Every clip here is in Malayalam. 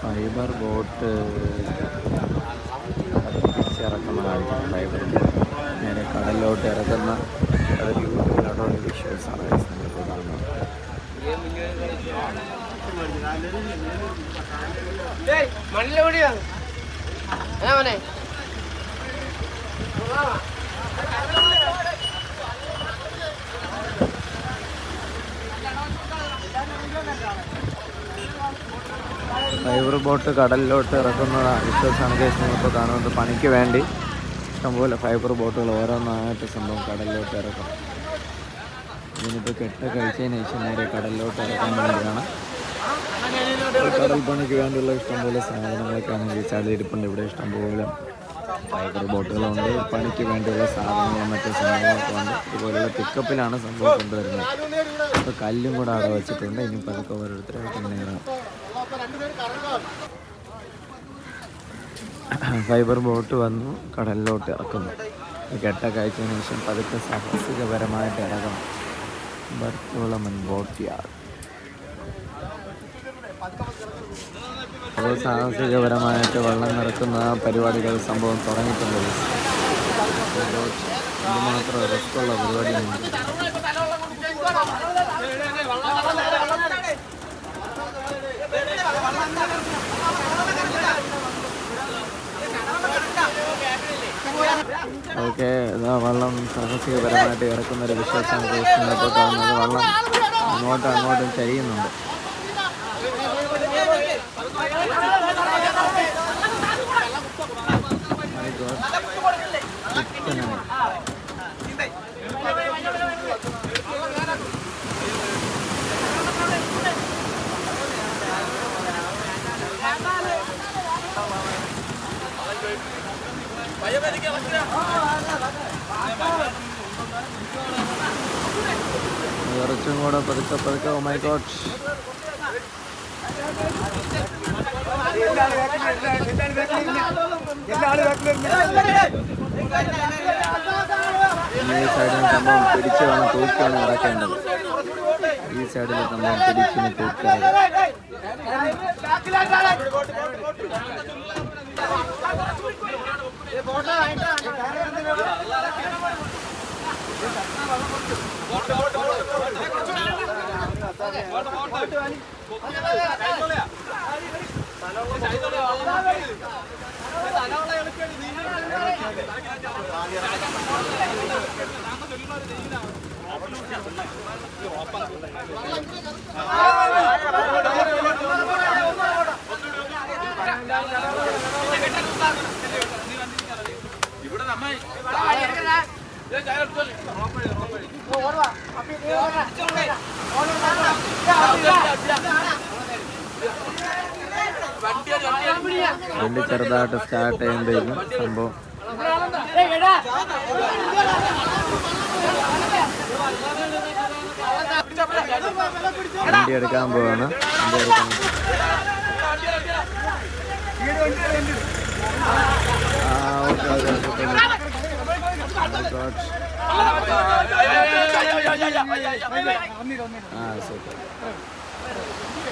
Fibre boat ഇറക്കുന്നതായിരിക്കും fibre. നേരെ കടലിലോട്ട് ഇറക്കുന്ന ഒരു യൂട്യൂബിലോട്ടുള്ള വിഷ്വൽസാണ് മണ്ണിലെവിടെയാ ഫൈബർ ബോട്ട് കടലിലോട്ട് ഇറക്കുന്ന വിഷ്വൽസാണ് കേസ് നമ്മളിപ്പോൾ കാണുന്നത്. പണിക്ക് വേണ്ടി ഇഷ്ടംപോലെ ഫൈബർ ബോട്ടുകൾ ഓരോന്നായിട്ട് സംഭവം കടലിലോട്ട് ഇറക്കും. ഇതിനിപ്പോൾ കെട്ട് കഴിച്ചതിന് ശേഷം നേരെ കടലിലോട്ട് ഇറക്കാൻ വേണ്ടിയാണ്. കടൽ പണിക്ക് വേണ്ടിയുള്ള ഇഷ്ടംപോലെ സാധനങ്ങളൊക്കെ ആണെങ്കിൽ ചളിയിരിപ്പുണ്ട് ഇവിടെ ഇഷ്ടംപോലെ ഫൈബർ ബോട്ടുകളുണ്ട്. പണിക്ക് വേണ്ടിയുള്ള സാധനങ്ങളും മറ്റു സംഭവങ്ങളൊക്കെ ഉണ്ട് ഇതുപോലുള്ള പിക്കപ്പിലാണ് സംഭവം കൊണ്ടുവരുന്നത്. അപ്പോൾ കല്ലും കൂടെ അവിടെ വെച്ചിട്ടുണ്ട്. ഇനി പതുക്കെ ഓരോരുത്തരായിട്ട് ഇങ്ങനെ ഫൈബർ ബോട്ട് വന്നു. കടലിലോട്ട് ഇറക്കുന്നു. കെട്ടൊക്കെ കെട്ട കഴിച്ചതിന് ശേഷം പതുക്കെ സാഹസികപരമായിട്ട് ഇറങ്ങണം. ബർത്തോളമൻ ബോട്ട് യാർഡ് അപ്പോൾ സാഹസികപരമായിട്ട് വെള്ളം നിറക്കുന്ന പരിപാടികൾ സംഭവം തുടങ്ങിയിട്ടുണ്ട്. ഇത് മാത്രം റിസ്ക്കുള്ള പരിപാടിയാണ്. ഓക്കെ വള്ളം സാഹസികപരമായിട്ട് ഇറക്കുന്ന ഒരു വിശ്വാസം കാണുന്നത്. വെള്ളം അങ്ങോട്ടും അങ്ങോട്ടും ചരിയുന്നുണ്ട്. God. കുത്തനാണ്. കുറച്ചും കൂടെ പതുക്കെ പതുക്കെ ഓ മൈ ഗോഡ് ഈ സൈഡിൽ സംഭവം പിടിച്ച് വേണം തൂക്കിയാണ് ഇറക്കേണ്ടത് ഈ സൈഡിൽ സംഭവം പിടിച്ചിന് തൂക്കി ഇറക്കാം. വണ്ടി ചെറുതായിട്ട് സ്റ്റാർട്ട് ചെയ്യുമ്പോഴേക്കും സംഭവം. വണ്ടി എടുക്കാൻ പോവാണ്. വണ്ടി എടുക്കാൻ ആ സൂപ്പർ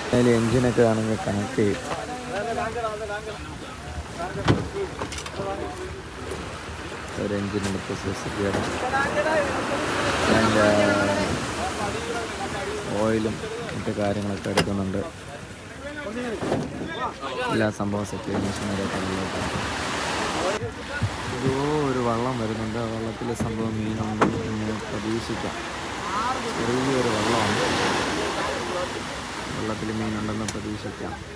അതിൽ എൻജിനൊക്കെ ആണെങ്കിൽ കണക്ട് ചെയ്യും. ഓയിലും മറ്റു കാര്യങ്ങളൊക്കെ എടുക്കുന്നുണ്ട്. എല്ലാ സംഭവം സെറ്റ് ഒരു വള്ളം വരുന്നുണ്ട്. ആ വള്ളത്തിൽ സംഭവം മീനുണ്ട് എന്ന് പ്രതീക്ഷിക്കാം. ചെറിയൊരു വള്ളമാണ്. വെള്ളത്തിൽ മീനുണ്ടെന്ന് പ്രതീക്ഷിക്കാം.